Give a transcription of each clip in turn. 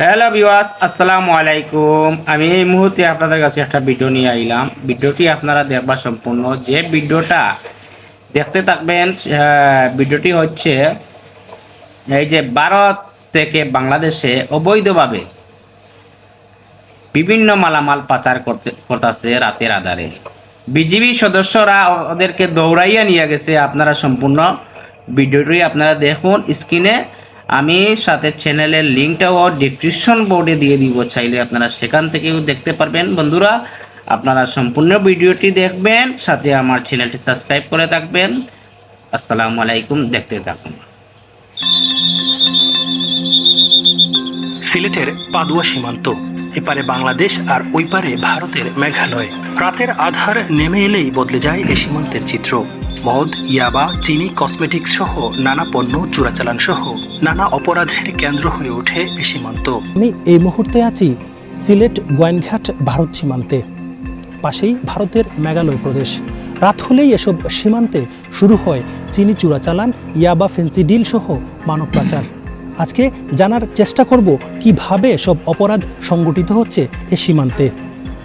Hello বিওয়াস আসসালামু আলাইকুম। আমি এই মুহূর্তে আপনাদের কাছে একটা ভিডিও নিয়ে আইলাম। ভিডিওটি আপনারা দেখবা সম্পূর্ণ। যে ভিডিওটা দেখতে থাকবেন ভিডিওটি হচ্ছে এই যে ভারত থেকে বাংলাদেশে অবৈধভাবে বিভিন্ন মালামাল পাচার করতে, করতেছে রাতের আধারে। বিজিবি সদস্যরা ওদেরকে দৌড়াইয়া নিয়ে গেছে। আপনারা সম্পূর্ণ ভিডিওটি আপনারা দেখুন স্ক্রিনে আমি সাথে চ্যানেলের লিঙ্কটাও ডিসক্রিপশন বোর্ডে দিয়ে দিব, চাইলে আপনারা সেখান থেকেও দেখতে পারবেন। বন্ধুরা, আপনারা সম্পূর্ণ ভিডিওটি দেখবেন, সাথে আমার চ্যানেলটি সাবস্ক্রাইব করে থাকবেন। আসসালামু আলাইকুম, দেখতে থাকুন। সিলেটের পাদুয়া সীমান্ত, এপারে বাংলাদেশ আর ওই পারে ভারতের মেঘালয়। রাতের আধার নেমে এলেই বদলে যায় এ সীমান্তের চিত্র। মদ ইয়াবা, চিনি, কসমেটিক্স সহ নানা পণ্য চোরাচালান সহ নানা অপরাধের কেন্দ্র হয়ে ওঠে এ সীমান্ত। আমি এই মুহূর্তে আছি সিলেট গোয়েনঘাট ভারত সীমান্তে। পাশেই ভারতের মেঘালয় প্রদেশ। রাত হলেই এসব সীমান্তে শুরু হয় চিনি চোরাচালান, ইয়াবা ফেন্সি ডিল সহ মানব পাচার। আজকে জানার চেষ্টা করব কীভাবে সব অপরাধ সংগঠিত হচ্ছে এ সীমান্তে।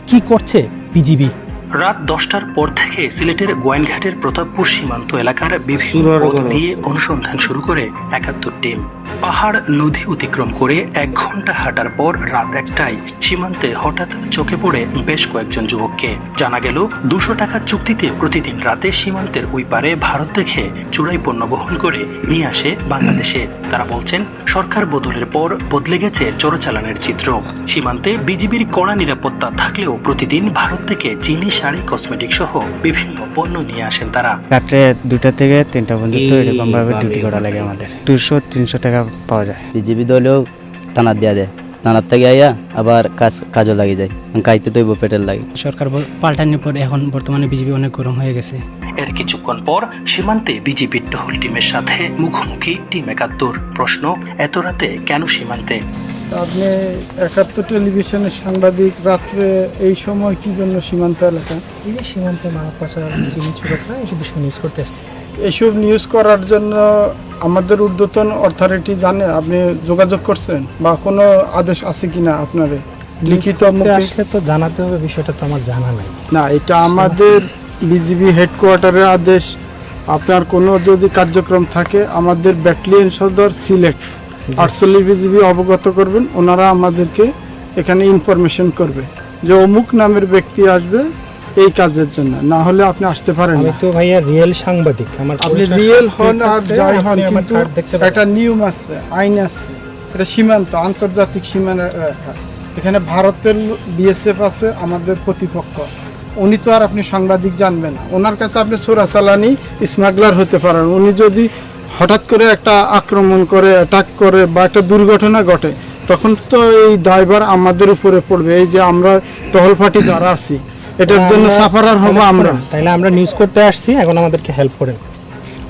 কি করছে বিজিবি? রাত দশটার পর থেকে সিলেটের গোয়েনঘাটের প্রতাপপুর সীমান্ত এলাকার বিভিন্ন পথ দিয়ে অনুসন্ধান শুরু করে একাত্তর টিম। পাহাড় নদী অতিক্রম করে এক ঘণ্টা হাঁটার পর রাত একটায় সীমান্তে হঠাৎ চোখে পড়ে বেশ কয়েকজন যুবককে। জানা গেল দুশো টাকার চুক্তিতে প্রতিদিন রাতে সীমান্তের ওই পারে ভারত থেকে চূড়াই পণ্য বহন করে নিয়ে আসে বাংলাদেশে। তারা বলছেন সরকার বদলের পর বদলে গেছে চোরচালানের চিত্র। সীমান্তে বিজিবির কড়া নিরাপত্তা থাকলেও প্রতিদিন ভারত থেকে চিনি শাড়ি কসমেটিক সহ বিভিন্ন পণ্য নিয়ে আসেন তারা। রাত্রে দুটা থেকে তিনটা পর্যন্ত এরকম ভাবে ডিউটি করা লাগে আমাদের। দুশো তিনশো টাকা পাওয়া যায়। বিজেপি দলেও থানার দেওয়া যায় থানার থেকে আইয়া আবার কাজ কাজও লাগি যায়। কাইতে তৈব পেটের লাগে। সরকার পাল্টানোর পর এখন বর্তমানে বিজেপি অনেক গরম হয়ে গেছে। এর কিছুক্ষণ পর সীমান্তে বিজেপির টহল টিমের সাথে মুখোমুখি টিম একাত্তর। প্রশ্ন এত রাতে কেন সীমান্তে? আপনি একাত্তর টেলিভিশনের সাংবাদিক রাত্রে এই সময় কি জন্য সীমান্ত এলাকা? এই যে সীমান্তে মানব পাচার এসব বিষয় নিউজ করতে আসছে। এসব নিউজ করার জন্য আমাদের ঊর্ধ্বতন অথরিটি জানে আপনি যোগাযোগ করছেন বা কোনো আদেশ আছে কিনা আপনার? লিখিত আসলে তো জানাতে হবে বিষয়টা তো আমার জানা নাই। না এটা আমাদের বিজিবি হেডকোয়ার্টারের আদেশ। আপনার কোনো যদি কার্যক্রম থাকে আমাদের ব্যাটালিয়ন সদর সিলেট। আটচল্লিশ বিজিবি অবগত করবেন ওনারা আমাদেরকে এখানে ইনফরমেশন করবে। যে অমুক নামের ব্যক্তি আসবে এই কাজের জন্য। না হলে আপনি আসতে পারেন আমি তো ভাইয়া রিয়েল সাংবাদিক আমার আপনি রিয়েল হন আর যাই হন কিন্তু। একটা নিয়ম আছে আইন আছে। এটা সীমান্ত আন্তর্জাতিক সীমানা এখানে ভারতের বিএসএফ আছে আমাদের প্রতিপক্ষ। উনি তো আর আপনি সাংবাদিক জানবেন না। ওনার কাছে আপনি চোরাচালানি স্মাগলার হতে পারেন। উনি যদি হঠাৎ করে একটা আক্রমণ করে অ্যাটাক করে বা একটা দুর্ঘটনা ঘটে তখন তো এই দায়ভার আমাদের উপরে পড়বে। এই যে আমরা টহল পার্টি যারা আছি এটার জন্য সাফারার হব আমরা। তাইলে আমরা নিউজ করতে আসছি এখন আমাদেরকে হেল্প করেন।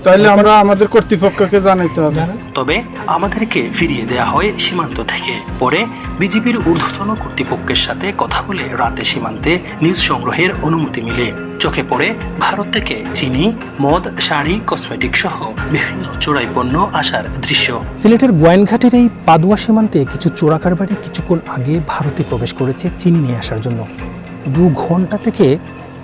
তাইলে আমরা আমাদের কর্তৃপক্ষকে জানাইতে হবে। তবে আমাদেরকে ফিরিয়ে দেয়া হয় সীমান্ত থেকে। পরে বিজিবির ঊর্ধ্বতন কর্তৃপক্ষের সাথে কথা বলে রাতে সীমান্তে নিউজ সংগ্রহের অনুমতি মিলে। চোখে পড়ে ভারত থেকে চিনি মদ শাড়ি কসমেটিক সহ বিভিন্ন চোরাই পণ্য আসার দৃশ্য। সিলেটের গোয়েনঘাটের এই পাদুয়া সীমান্তে কিছু চোরাকারবারি কিছুক্ষণ আগে ভারতে প্রবেশ করেছে চিনি নিয়ে আসার জন্য। দু ঘণ্টা থেকে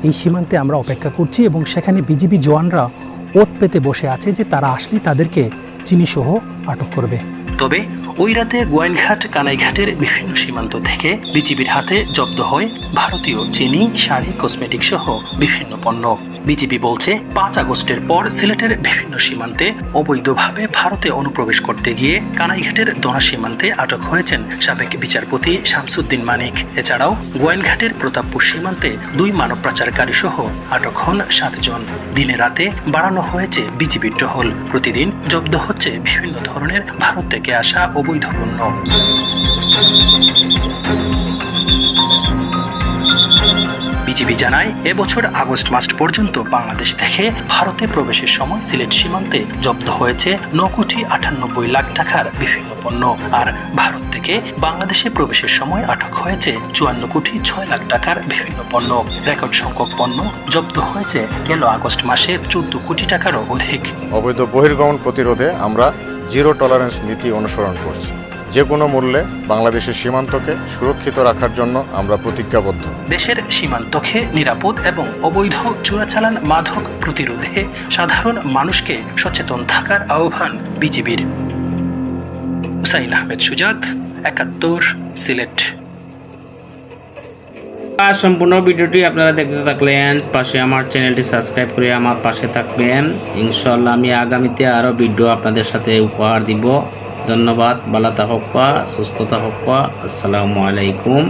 এই সীমান্তে আমরা অপেক্ষা করছি এবং সেখানে বিজিবি জওয়ানরা ওত পেতে বসে আছে যে তারা আসলে তাদেরকে চিনিসহ আটক করবে। তবে ওই রাতে গোয়াইনঘাট কানাইঘাটের বিভিন্ন সীমান্ত থেকে বিজিবির হাতে জব্দ হয় ভারতীয় চিনি, শাড়ি কসমেটিক সহ বিভিন্ন পণ্য। বিজিবি বলছে, পাঁচ আগস্টের পর সিলেটের বিভিন্ন সীমান্তে অবৈধভাবে ভারতে অনুপ্রবেশ করতে গিয়ে কানাইঘাটের দোনা সীমান্তে আটক হয়েছেন সাবেক বিচারপতি শামসুদ্দিন মানিক। এছাড়াও গোয়াইনঘাটের প্রতাপপুর সীমান্তে দুই মানব পাচারকারী সহ আটক হন সাতজন দিনে রাতে বাড়ানো হয়েছে বিজিবির টহল। প্রতিদিন জব্দ হচ্ছে বিভিন্ন ধরনের ভারত থেকে আসা অবৈধ পণ্য। বিজিবি জানায়, এবছর আগস্ট মাস পর্যন্ত বাংলাদেশ থেকে ভারতে প্রবেশের সময় সিলেট সীমান্তে জব্দ হয়েছে ন কোটি আটানব্বই লাখ টাকার বিভিন্ন পণ্য। আর ভারত থেকে বাংলাদেশে প্রবেশের সময় আটক হয়েছে চুয়ান্ন কোটি ছয় লাখ টাকার বিভিন্ন পণ্য। রেকর্ড সংখ্যক পণ্য জব্দ হয়েছে গেল আগস্ট মাসে চোদ্দ কোটি টাকারও অধিক। অবৈধ বহির্গমন প্রতিরোধে আমরা জিরো টলারেন্স নীতি অনুসরণ করছি। যে কোনো মূল্যে বাংলাদেশের সীমান্তকে সুরক্ষিত রাখার জন্য আমরা প্রতিজ্ঞাবদ্ধ। দেশের সীমান্তকে নিরাপদ এবং অবৈধ চোরাচালান মাদক প্রতিরোধে সাধারণ মানুষকে সচেতন থাকার আহ্বান বিজিবির। হুসাইন আহমেদ সুজাত একাত্তর সিলেট। আর সম্পূর্ণ ভিডিওটি আপনারা দেখতে থাকলেন পাশে আমার চ্যানেলটি সাবস্ক্রাইব করে আমার পাশে থাকবেন। ইনশাল্লাহ আমি আগামীতে আরও ভিডিও আপনাদের সাথে উপহার দিব। ধন্যবাদ ভালো থাকা সুস্থতা হোক আসসালামু আলাইকুম।